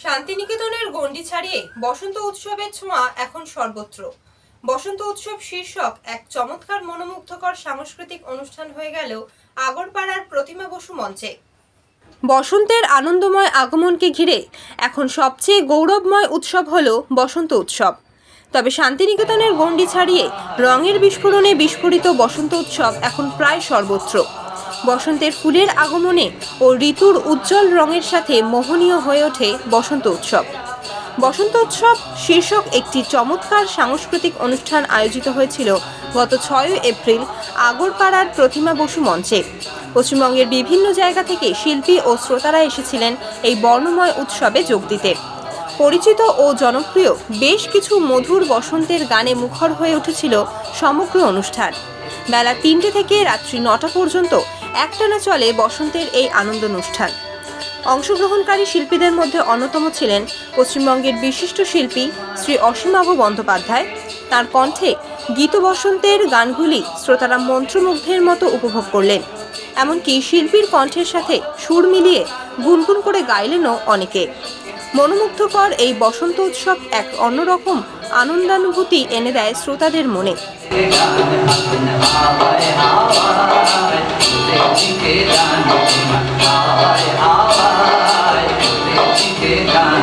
শান্তিনিকেতনের গণ্ডি ছাড়িয়ে বসন্ত উৎসবের ছোঁয়া এখন সর্বত্র। বসন্ত উৎসব শীর্ষক এক চমৎকার মনোমুগ্ধকর সাংস্কৃতিক অনুষ্ঠান হয়ে গেল আগরপাড়ার প্রতিমা বসু মঞ্চে। বসন্তের আনন্দময় আগমনকে ঘিরে এখন সবচেয়ে গৌরবময় উৎসব হল বসন্ত উৎসব। তবে শান্তিনিকেতনের গণ্ডি ছাড়িয়ে রঙের বিস্ফোরণে বিস্ফোরিত বসন্ত উৎসব এখন প্রায় সর্বত্র। বসন্তের ফুলের আগমনে ও ঋতুর উজ্জ্বল রঙের সাথে মোহনীয় হয়ে ওঠে বসন্ত উৎসব। বসন্ত উৎসব শীর্ষক একটি চমৎকার সাংস্কৃতিক অনুষ্ঠান আয়োজিত হয়েছিল গত ছয়ই এপ্রিল আগরপাড়ার প্রতিমা বসু মঞ্চে। পশ্চিমবঙ্গের বিভিন্ন জায়গা থেকে শিল্পী ও শ্রোতারা এসেছিলেন এই বর্ণময় উৎসবে যোগ দিতে। পরিচিত ও জনপ্রিয় বেশ কিছু মধুর বসন্তের গানে মুখর হয়ে উঠেছিল সমগ্র অনুষ্ঠান। বেলা তিনটে থেকে রাত্রি নটা পর্যন্ত একটানা চলে বসন্তের এই আনন্দ অনুষ্ঠান অংশগ্রহণকারী শিল্পীদের মধ্যে অন্যতম ছিলেন পশ্চিমবঙ্গের বিশিষ্ট শিল্পী শ্রী অসীমাভ বন্দ্যোপাধ্যায়। তার কণ্ঠে গীত বসন্তের গানগুলি শ্রোতারা মন্ত্রমুগ্ধের মতো উপভোগ করলেন। এমনকি শিল্পীর কণ্ঠের সাথে সুর মিলিয়ে গুনগুন করে গাইলেনও অনেকে। মনোমুগ্ধকর এই বসন্ত উৎসব এক অন্যরকম আনন্দানুভূতি এনে দেয় শ্রোতাদের মনে।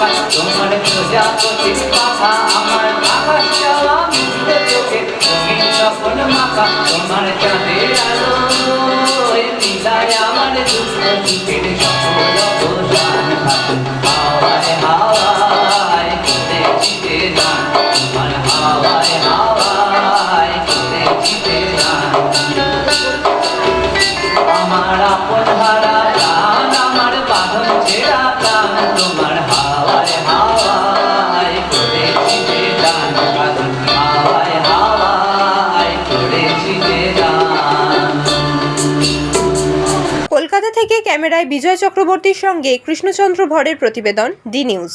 মাখা তোমার পূজা কচির পাখা আমার আকাশ যাওয়া চোখে রঙিন স্বপন মাখা তোমার চাঁদের আলো মিলায় আমার দুষ্ট চোখের সকল অবসান হাওয়ায় হাওয়ায় করে চিতে যান আমার আপন হারা আমার বাঁধন ছেড়া তোমার হাওয়ায় থেকে ক্যামেরায় বিজয় চক্রবর্তীর সঙ্গে কৃষ্ণচন্দ্র ভরের প্রতিবেদন ডি নিউজ।